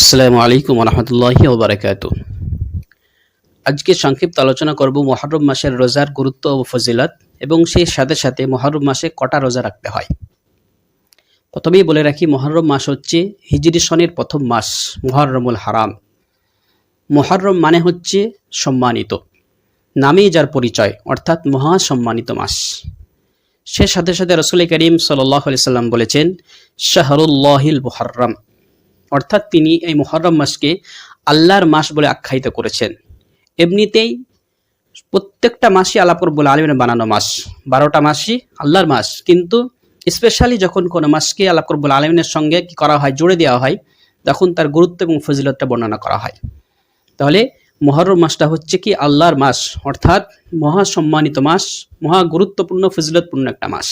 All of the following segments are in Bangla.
আসসালামু আলাইকুম রহমতুল্লাহি ওবরাকাত। আজকে সংক্ষিপ্ত আলোচনা করব মহরম মাসের রোজার গুরুত্ব ও ফজিলত এবং সেই সাথে সাথে মহরম মাসে কটা রোজা রাখতে হয়। প্রথমেই বলে রাখি, মহরম মাস হচ্ছে হিজরি সনের প্রথম মাস, মহরমুল হারাম। মহরম মানে হচ্ছে সম্মানিত, নামেই যার পরিচয়, অর্থাৎ মহা সম্মানিত মাস। সে সাথে সাথে রসুল করিম সাল্লাহ সাল্লাম বলেছেন, শাহরুল্লাহিল মুহররম। অর্থাৎ তিনি এই মুহররম মাসকে আল্লাহর মাস বলে আখ্যায়িত করেছেন। এমনিতেই প্রত্যেকটা মাসই আল্লাহ রব্বুল আলমিনের বানানো মাস, বারোটা মাসই আল্লাহর মাস। কিন্তু স্পেশালি যখন কোনো মাসকে আল্লাহ রব্বুল আলমিনের সঙ্গে কি করা হয়, জুড়ে দেওয়া হয়, তখন তার গুরুত্ব এবং ফজিলতটা বর্ণনা করা হয়। তাহলে মহরম মাসটা হচ্ছে কি আল্লাহর মাস, অর্থাৎ মহা সম্মানিত মাস, মহা গুরুত্বপূর্ণ, ফজিলতপূর্ণ একটা মাস।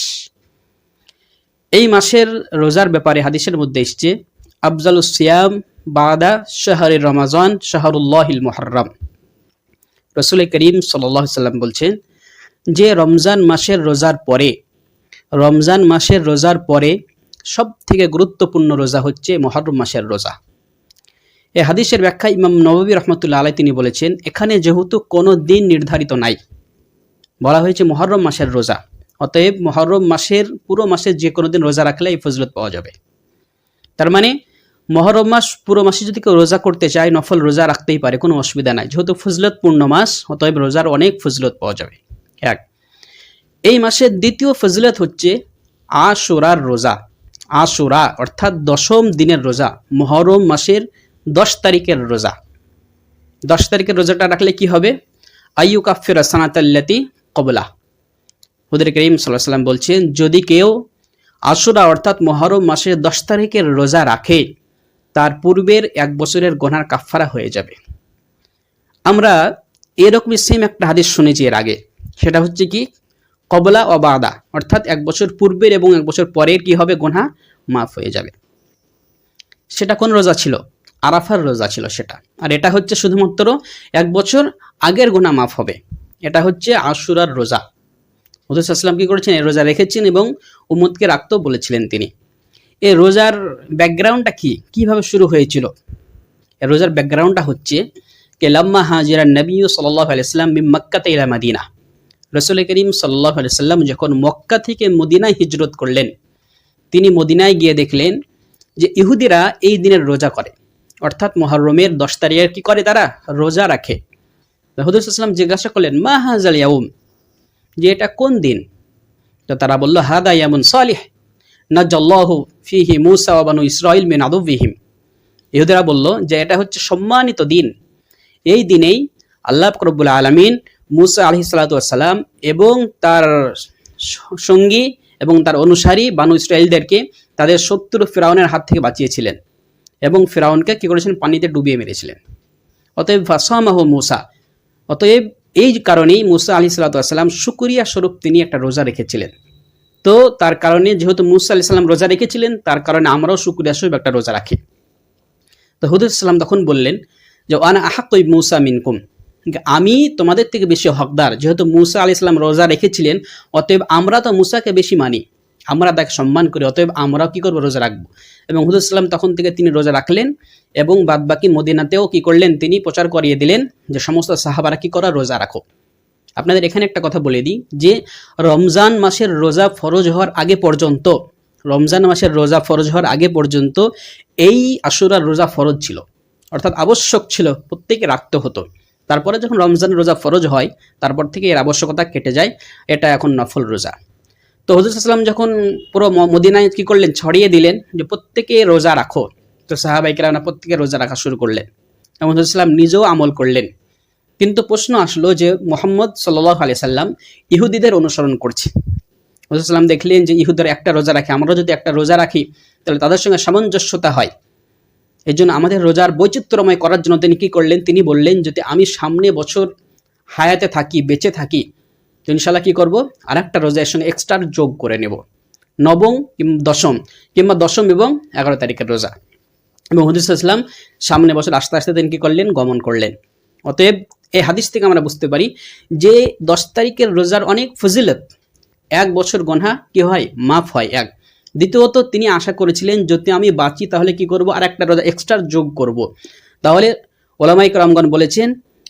এই মাসের রোজার ব্যাপারে, হাদিসের মধ্যে এসছে আফজালুস সিয়াম বাদা শাহরি রমাজান শাহরুল্লাহিল মুহররম। রসুল করিম সাল্লাম বলছেন, যে রমজান মাসের রোজার পরে, রমজান মাসের রোজার পরে সব থেকে গুরুত্বপূর্ণ রোজা হচ্ছে মহরম মাসের রোজা। এ হাদিসের ব্যাখ্যা ইমাম নবী রহমতুল্লাহ আলাই তিনি বলেছেন, এখানে যেহেতু কোনো দিন নির্ধারিত নাই, বলা হয়েছে মহরম মাসের রোজা। অতএব মহরম মাসের, পুরো মাসের যে কোনো দিন রোজা রাখলে এই ফজলত পাওয়া যাবে। তার মানে মহরম মাস, পুরো মাসে যদি কেউ রোজা করতে চায়, নফল রোজা রাখতেই পারে, কোনো অসুবিধা নাই। যেহেতু ফজলত পূর্ণ মাস, অতএব রোজার অনেক ফজলত পাওয়া যাবে। এক, এই মাসের দ্বিতীয় ফজলত হচ্ছে আশুরার রোজা। আশুরা অর্থাৎ দশম দিনের রোজা, মহরম মাসের দশ তারিখের রোজা। দশ তারিখের রোজাটা রাখলে কি হবে? আয়ু কাফের সানাতাল্লাতি কবলা। হুদের করিম সাল্লাহ সাল্লাম বলছেন, যদি কেউ আশুরা অর্থাৎ মহরম মাসের দশ তারিখের রোজা রাখে তার পূর্বের এক বছরের গোনার কাফারা হয়ে যাবে। আমরা এরকমই সেম একটা হাদিস শুনেছি এর আগে। সেটা হচ্ছে কি? কবলা ও বাদা, অর্থাৎ এক বছর পূর্বের এবং এক বছর পরের কি হবে? গোনা মাফ হয়ে যাবে। সেটা কোন রোজা ছিল? আরাফার রোজা ছিল সেটা। আর এটা হচ্ছে শুধুমাত্র এক বছর আগের গোনা মাফ হবে। এটা হচ্ছে আশুরার রোজা। হুদুসাল্লাম কি করেছেন? এই রোজা রেখেছেন এবং উম্মদকে রাখতেও বলেছিলেন তিনি। এই রোজার ব্যাকগ্রাউন্ডটা কি? কীভাবে শুরু হয়েছিল? রোজার ব্যাকগ্রাউন্ডটা হচ্ছে কে লাম্মা হাজিরা নবী সাল্লাহ আলাইসাল্লাম মক্কাতে ইলা মাদিনা। রসুল করিম সাল্লাহ আলাইসাল্লাম যখন মক্কা থেকে মদিনায় হিজরত করলেন, তিনি মদিনায় গিয়ে দেখলেন যে ইহুদিরা এই দিনের রোজা করে। অর্থাৎ মহরমের দশ তারিখের কি করে তারা? রোজা রাখে। হুদুসাল্লাম জিজ্ঞাসা করলেন, মা হাজাল ইয়াউম? যে, এটা কোন দিন? তো তারা বলল, হাদা ইয়ামুন সালিহ। নাজ্জাল্লাহু ফিহি মুসা ওয়াবানু ইসরাইল মিন আদুবিহিম ইহুদিরা বলল যে এটা হচ্ছে সম্মানিত দিন। এই দিনেই আল্লাহ রব্বুল আলমিন মুসা আলহি সাল্লাম এবং তার সঙ্গী এবং তার অনুসারী বানু ইসরায়েলদেরকে তাদের শত্রু ফেরাউনের হাত থেকে বাঁচিয়েছিলেন এবং ফেরাউনকে কী করেছিলেন? পানিতে ডুবিয়ে মেরেছিলেন। অতএব ফাসামাহ মুসা। অতএব এই কারণেই মুসা আলি সাল্লাম শুকুরিয়া স্বরূপ তিনি একটা রোজা রেখেছিলেন। তো তার কারণে যেহেতু মুসা আলি সাল্লাম রোজা রেখেছিলেন, তার কারণে আমরাও শুকুরিয়া স্বরূপ একটা রোজা রাখি। তো হুদুসাল্লাম তখন বললেন যে, ওয়ানা আহাক্কই মুসা মিনকুম। আমি তোমাদের থেকে বেশি হকদার, যেহেতু মুসা আলি ইসলাম রোজা রেখেছিলেন, অতএব আমরা তো মুসাকে বেশি মানি। আমরা তাকে সম্মান করি, অতএব আমরাও কী করব? রোজা রাখব। এবং হুদুসাল্লাম তখন থেকে তিনি রোজা রাখলেন এবং বাদবাকি মদিনাতেও কি করলেন? তিনি প্রচার করিয়ে দিলেন যে, সমস্ত সাহাবারা কী করা? রোজা রাখো। আপনাদের এখানে একটা কথা বলে দিই, যে রমজান মাসের রোজা ফরজ হওয়ার আগে পর্যন্ত, রমজান মাসের রোজা ফরজ হওয়ার আগে পর্যন্ত এই আশুরার রোজা ফরজ ছিল। অর্থাৎ আবশ্যক ছিল, প্রত্যেকে রাখতে হতো। তারপরে যখন রমজান রোজা ফরজ হয়, তারপর থেকে এর আবশ্যকতা কেটে যায়, এটা এখন নফল রোজা। তো হজরত আসলাম যখন পুরো মদিনায় কী করলেন? ছড়িয়ে দিলেন যে প্রত্যেকে রোজা রাখো। তো সাহাবাইকেরা প্রত্যেকে রোজা রাখা শুরু করলেন। এবং হজরত নিজেও আমল করলেন। কিন্তু প্রশ্ন আসলো যে মোহাম্মদ সাল্লাহ আলি সাল্লাম ইহুদিদের অনুসরণ করছে। হজরত দেখলেন যে ইহুদের একটা রোজা রাখে আমরাও যদি একটা রোজা রাখি, তাহলে তাদের সঙ্গে সামঞ্জস্যতা হয়। এই জন্য আমাদের রোজার বৈচিত্র্যময় করার জন্য তিনি কী করলেন? তিনি বললেন, যদি আমি সামনে বছর হায়াতে থাকি, বেঁচে থাকি, তো ইনশাল্লাহ কী করব? আর একটা রোজা এর সঙ্গে এক্সট্রা যোগ করে নেব। নবম দশম, কিংবা দশম এবং এগারো তারিখের রোজা। এবং হদিস ইসলাম সামনে বছর আস্তে আস্তে তিনি কী করলেন? গমন করলেন। অতএব এই হাদিস থেকে আমরা বুঝতে পারি যে দশ তারিখের রোজার অনেক ফজিলত। এক বছর গনহা কি হয়? মাফ হয়, এক। দ্বিতীয়ত, তিনি আশা করেছিলেন, যদি আমি বাঁচি, তাহলে কি করব? আর একটা রোজা এক্সট্রা যোগ করব। তাহলে ওলামাইক রামগণ বলেছেন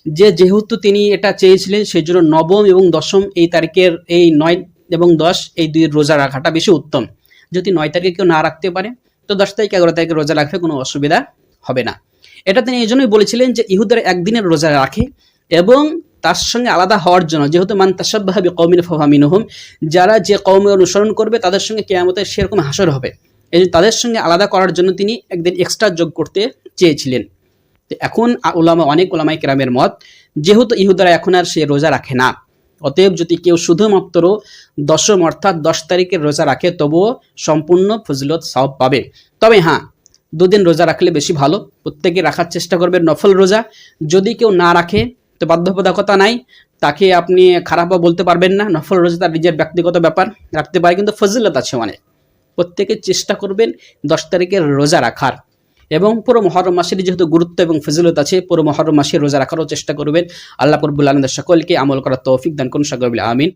যে, যেহেতু তিনি এটা চেয়েছিলেন সেই জন্য নবম এবং দশম এই তারিখের এই নয় এবং দশ এই দুই রোজা রাখাটা বেশি উত্তম। যদি নয় তারিখে কেউ না রাখতে পারে, তো দশ তারিখ, এগারো তারিখে রোজা রাখলে কোনো অসুবিধা হবে না। এটা তিনি এই জন্যই বলেছিলেন যে ইহুদের একদিনের রোজা রাখে এবং তার সঙ্গে আলাদা হওয়ার জন্য, যেহেতু মান তাসাব্বাহাবি কৌমিন ফাহামিনহুম যারা যে কৌমে অনুসরণ করবে তাদের সঙ্গে কেয়ামতের সেরকম হাসর হবে। এই তাদের সঙ্গে আলাদা করার জন্য তিনি একদিন এক্সট্রা যোগ করতে চেয়েছিলেন। এখন ওলামা অনেক ওলামাই কেরামের মত, যেহেতু ইহুদারা এখন আর সে রোজা রাখে না, অতএব যদি কেউ শুধুমাত্র দশম অর্থাৎ দশ তারিখের রোজা রাখে, তবুও সম্পূর্ণ ফজিলত সব পাবে। তবে হ্যাঁ দুদিন রোজা রাখলে বেশি ভালো। প্রত্যেকে রাখার চেষ্টা করবে নফল রোজা। যদি কেউ না রাখে, তো বাধ্যবাধকতা নাই। তাকে আপনি খারাপও বলতে পারবেন না। নফল রোজা তার নিজের ব্যক্তিগত ব্যাপার, রাখতে পারে, কিন্তু ফজিলত আছে অনেক। প্রত্যেকে চেষ্টা করবেন দশ তারিখের রোজা রাখার। এবং পুরো মহরম মাসের যেহেতু গুরুত্ব এবং ফজিলত আছে, পুরো মহরম মাসে রোজা রাখারও চেষ্টা করবেন। আল্লাহ রব্বুল আলমদের সকলকে আমল করার তৌফিক দান করুন সাগরবিল আমিন।